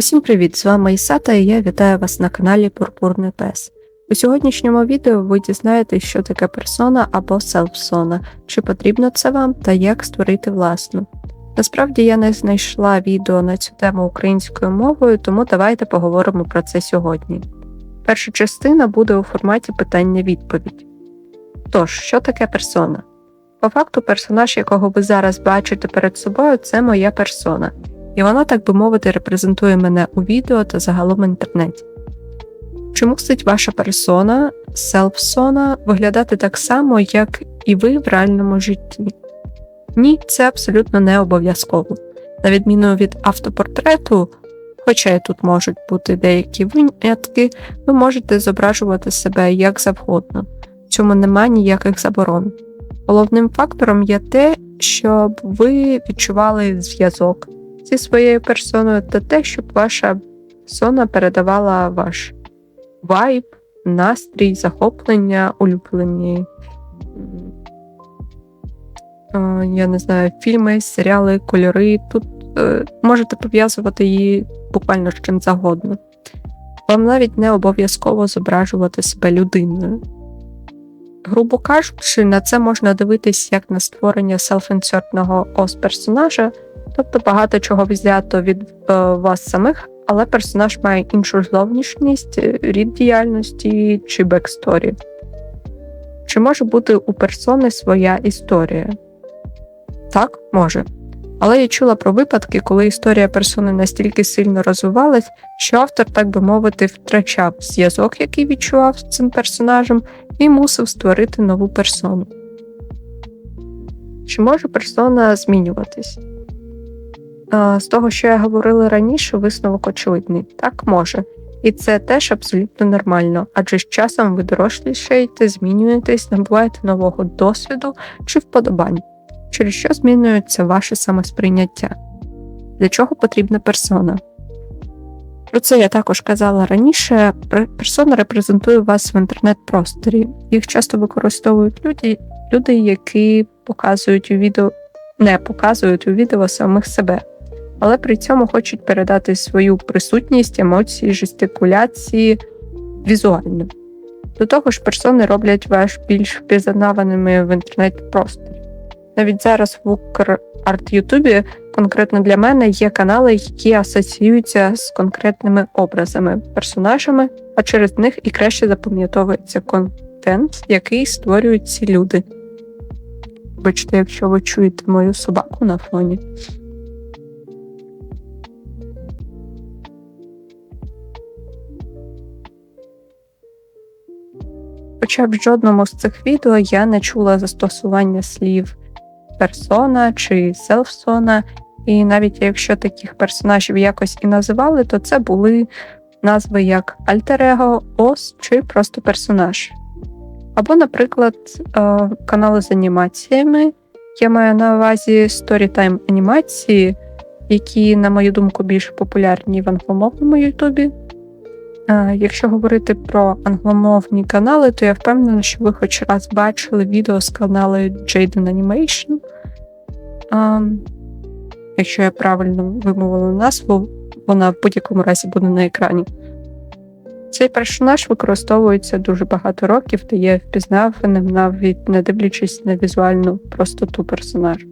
Усім привіт! З вами Ісата і я вітаю вас на каналі Пурпурний Пес. У сьогоднішньому відео ви дізнаєтесь, що таке персона або селфсона, чи потрібно це вам та як створити власну. Насправді я не знайшла відео на цю тему українською мовою, тому давайте поговоримо про це сьогодні. Перша частина буде у форматі питання-відповідь. Тож, що таке персона? По факту, персонаж, якого ви зараз бачите перед собою, це моя персона і вона, так би мовити, репрезентує мене у відео та загалом в інтернеті. Чи мусить ваша персона, селфсона, виглядати так само, як і ви в реальному житті? Ні, це абсолютно не обов'язково. На відміну від автопортрету, хоча і тут можуть бути деякі винятки, ви можете зображувати себе як завгодно, в цьому немає ніяких заборон. Головним фактором є те, щоб ви відчували зв'язок зі своєю персоною, та те, щоб ваша персона передавала ваш вайб, настрій, захоплення, улюблені. Я не знаю, фільми, серіали, кольори. Тут е, можете пов'язувати її буквально з чим завгодно. Вам навіть не обов'язково зображувати себе людиною. Грубо кажучи, на це можна дивитись як на створення селф-інсертного ос персонажа, Тобто багато чого взято від е, вас самих, але персонаж має іншу зовнішність, е, рід діяльності чи бексторі. Чи може бути у персони своя історія? Так, може. Але я чула про випадки, коли історія персони настільки сильно розвивалась, що автор, так би мовити, втрачав зв'язок, який відчував з цим персонажем, і мусив створити нову персону. Чи може персона змінюватись? З того, що я говорила раніше, висновок очевидний. Так може. І це теж абсолютно нормально, адже з часом ви дорослішаєте, змінюєтесь, набуваєте нового досвіду чи вподобань, через що змінюється ваше самосприйняття. Для чого потрібна персона? Про це я також казала раніше. Персона репрезентує вас в інтернет-просторі. Їх часто використовують люди, люди, які показують у відео, не показують у відео самих себе але при цьому хочуть передати свою присутність, емоції, жестикуляції візуально. До того ж, персони роблять вас більш впізнаваними в інтернет-просторі. Навіть зараз в Украрт Ютубі конкретно для мене є канали, які асоціюються з конкретними образами, персонажами, а через них і краще запам'ятовується контент, який створюють ці люди. Вибачте, якщо ви чуєте мою собаку на фоні. Хоча в жодному з цих відео я не чула застосування слів персона чи селфсона, і навіть якщо таких персонажів якось і називали, то це були назви як альтер-его, ос чи просто персонаж. Або, наприклад, е, канали з анімаціями. Я маю на увазі Storytime анімації, які, на мою думку, більш популярні в англомовному Ютубі. Якщо говорити про англомовні канали, то я впевнена, що ви хоч раз бачили відео з каналу Jaden Animation. Якщо я правильно вимовила назву, вона в будь-якому разі буде на екрані. Цей персонаж використовується дуже багато років та є впізнаваним, навіть не дивлячись на візуальну простоту персонажа.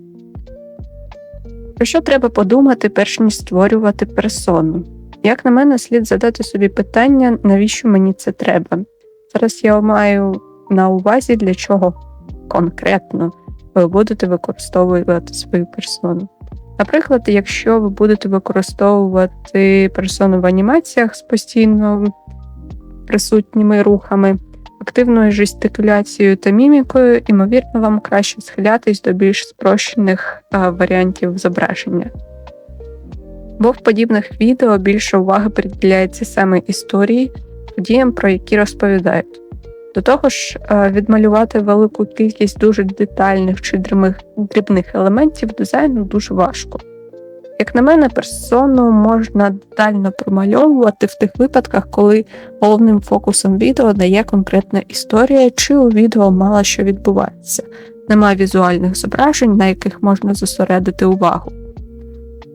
Про що треба подумати, перш ніж створювати персону? Як на мене, слід задати собі питання, навіщо мені це треба? Зараз я маю на увазі, для чого конкретно ви будете використовувати свою персону. Наприклад, якщо ви будете використовувати персону в анімаціях з постійно присутніми рухами, активною жестикуляцією та мімікою, ймовірно, вам краще схилятись до більш спрощених варіантів зображення бо в подібних відео більше уваги приділяється саме історії, подіям, про які розповідають. До того ж, е, відмалювати велику кількість дуже детальних чи дрібних елементів дизайну дуже важко. Як на мене, персону можна детально промальовувати в тих випадках, коли головним фокусом відео дає конкретна історія, чи у відео мало що відбувається, немає візуальних зображень, на яких можна зосередити увагу.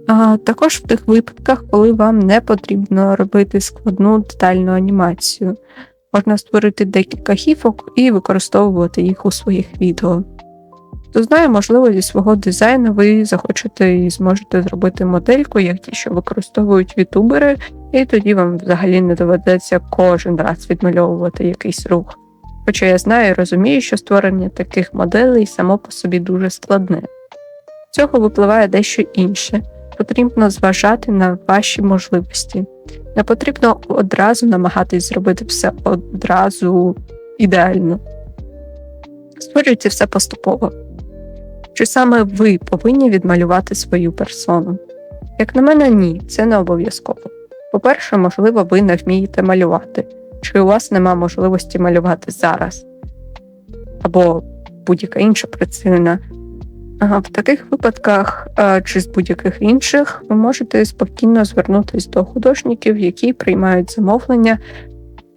А також в тих випадках, коли вам не потрібно робити складну детальну анімацію. Можна створити декілька гіфок і використовувати їх у своїх відео. Хто знає, можливо, зі свого дизайну ви захочете і зможете зробити модельку, як ті, що використовують вітубери, і тоді вам взагалі не доведеться кожен раз відмальовувати якийсь рух. Хоча я знаю і розумію, що створення таких моделей само по собі дуже складне. З цього випливає дещо інше. Потрібно зважати на ваші можливості. Не потрібно одразу намагатись зробити все одразу ідеально. Створюйте все поступово. Чи саме ви повинні відмалювати свою персону? Як на мене, ні, це не обов'язково. По-перше, можливо, ви не вмієте малювати, чи у вас нема можливості малювати зараз, або будь-яка інша причина. В таких випадках чи з будь-яких інших ви можете спокійно звернутися до художників, які приймають замовлення,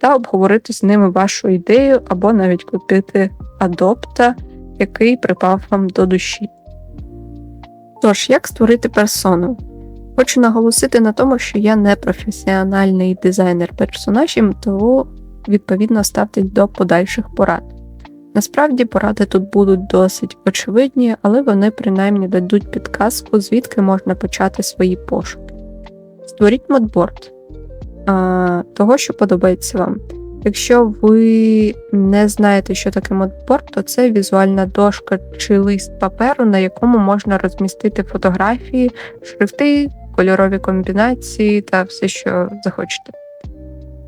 та обговорити з ними вашу ідею, або навіть купити адопта, який припав вам до душі. Тож, як створити персону? Хочу наголосити на тому, що я не професіональний дизайнер персонажів, тому відповідно ставтесь до подальших порад. Насправді поради тут будуть досить очевидні, але вони принаймні дадуть підказку, звідки можна почати свої пошуки. Створіть модборд того, що подобається вам. Якщо ви не знаєте, що таке модборд, то це візуальна дошка чи лист паперу, на якому можна розмістити фотографії, шрифти, кольорові комбінації та все, що захочете.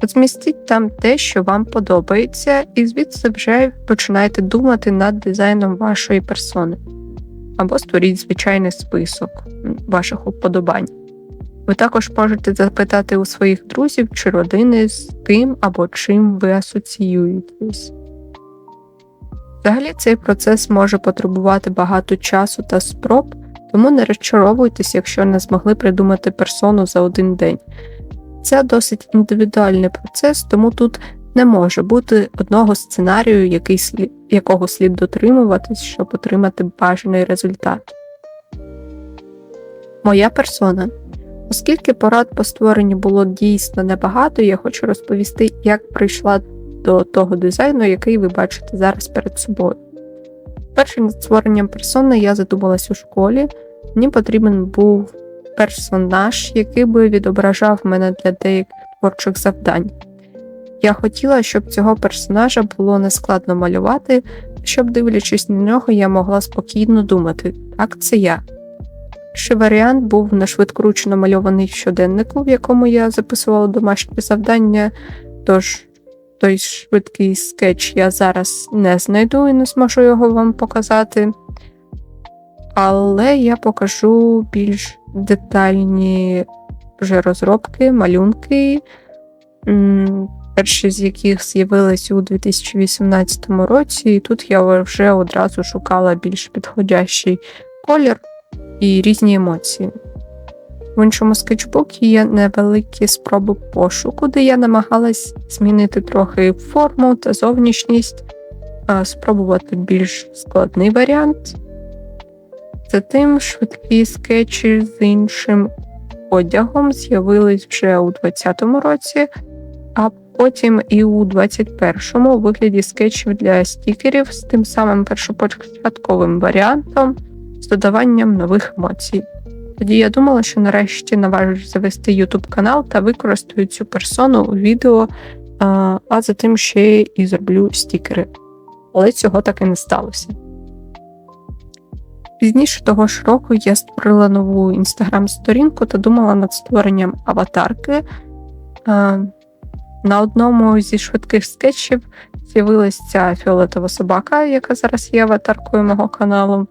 Розмістіть там те, що вам подобається, і звідси вже починайте думати над дизайном вашої персони. Або створіть звичайний список ваших уподобань. Ви також можете запитати у своїх друзів чи родини, з ким або чим ви асоціюєтесь. Взагалі цей процес може потребувати багато часу та спроб, тому не розчаровуйтесь, якщо не змогли придумати персону за один день. Це досить індивідуальний процес, тому тут не може бути одного сценарію, який слід, якого слід дотримуватись, щоб отримати бажаний результат. Моя персона. Оскільки порад по створенню було дійсно небагато, я хочу розповісти, як прийшла до того дизайну, який ви бачите зараз перед собою. Першим створенням персони я задумалась у школі, мені потрібен був персонаж, який би відображав мене для деяких творчих завдань. Я хотіла, щоб цього персонажа було нескладно малювати, щоб, дивлячись на нього, я могла спокійно думати, так, це я. Ще варіант був на швидкоруч намальований в щоденнику, в якому я записувала домашнє завдання, тож той швидкий скетч я зараз не знайду і не зможу його вам показати. Але я покажу більш детальні вже розробки, малюнки, перші з яких з'явилися у 2018 році, і тут я вже одразу шукала більш підходящий колір і різні емоції. В іншому скетчбукі є невеликі спроби пошуку, де я намагалась змінити трохи форму та зовнішність, спробувати більш складний варіант. Затим швидкі скетчі з іншим одягом з'явились вже у 2020 році, а потім і у 2021 у вигляді скетчів для стікерів з тим самим першопочатковим варіантом з додаванням нових емоцій. Тоді я думала, що нарешті наважусь завести YouTube канал та використаю цю персону у відео, а за тим ще і зроблю стікери. Але цього так і не сталося. Пізніше того ж року я створила нову інстаграм-сторінку та думала над створенням аватарки. На одному зі швидких скетчів з'явилася ця фіолетова собака, яка зараз є аватаркою мого каналу.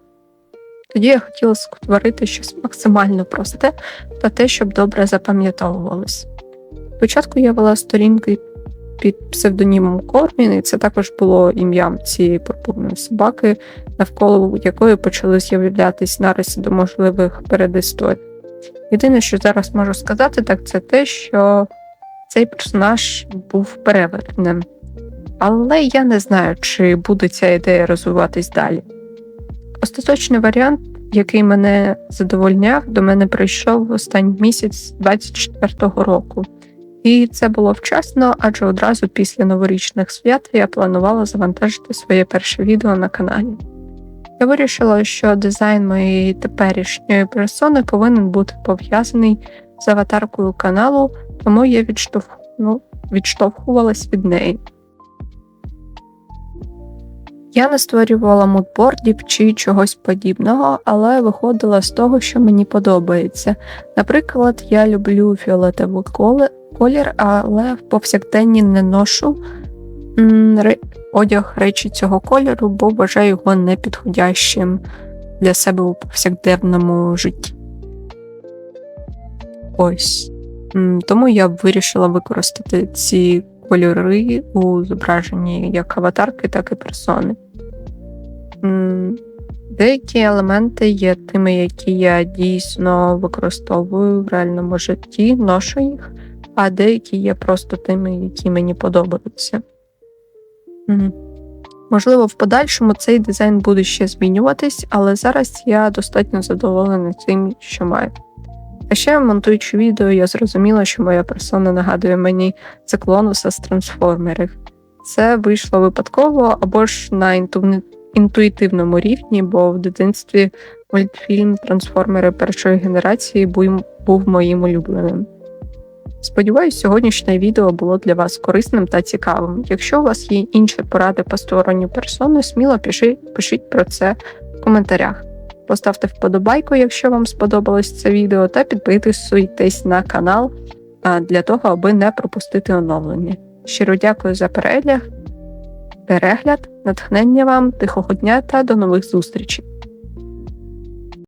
Тоді я хотіла створити щось максимально просте та те, щоб добре запам'ятовувалось. Спочатку я вела сторінки під псевдонімом Кормін, і це також було ім'ям цієї пурпурної собаки, навколо якої почали з'являтися нариси до можливих передісторій. Єдине, що зараз можу сказати, так це те, що цей персонаж був перевертним. Але я не знаю, чи буде ця ідея розвиватись далі. Остаточний варіант який мене задовольняв, до мене прийшов в останній місяць 24-го року. І це було вчасно, адже одразу після новорічних свят я планувала завантажити своє перше відео на каналі. Я вирішила, що дизайн моєї теперішньої персони повинен бути пов'язаний з аватаркою каналу, тому я відштовх... ну, відштовхувалась від неї. Я не створювала мудбордів чи чогось подібного, але виходила з того, що мені подобається. Наприклад, я люблю фіолетовий колір, але в повсякденні не ношу одяг речі цього кольору, бо вважаю його непідходящим для себе у повсякденному житті. Ось. Тому я вирішила використати ці кольори у зображенні як аватарки, так і персони. Деякі елементи є тими, які я дійсно використовую в реальному житті, ношу їх, а деякі є просто тими, які мені подобаються. Можливо, в подальшому цей дизайн буде ще змінюватись, але зараз я достатньо задоволена тим, що маю. А ще монтуючи відео, я зрозуміла, що моя персона нагадує мені циклонуса з трансформерів. Це вийшло випадково або ж на інтуїтивному рівні, бо в дитинстві мультфільм Трансформери першої генерації був моїм улюбленим. Сподіваюсь, сьогоднішнє відео було для вас корисним та цікавим. Якщо у вас є інші поради по створенню персони, сміло пишіть, пишіть про це в коментарях. Поставте вподобайку, якщо вам сподобалось це відео, та підписуйтесь на канал для того, аби не пропустити оновлення. Щиро дякую за перегляд, перегляд, натхнення вам, тихого дня та до нових зустрічей!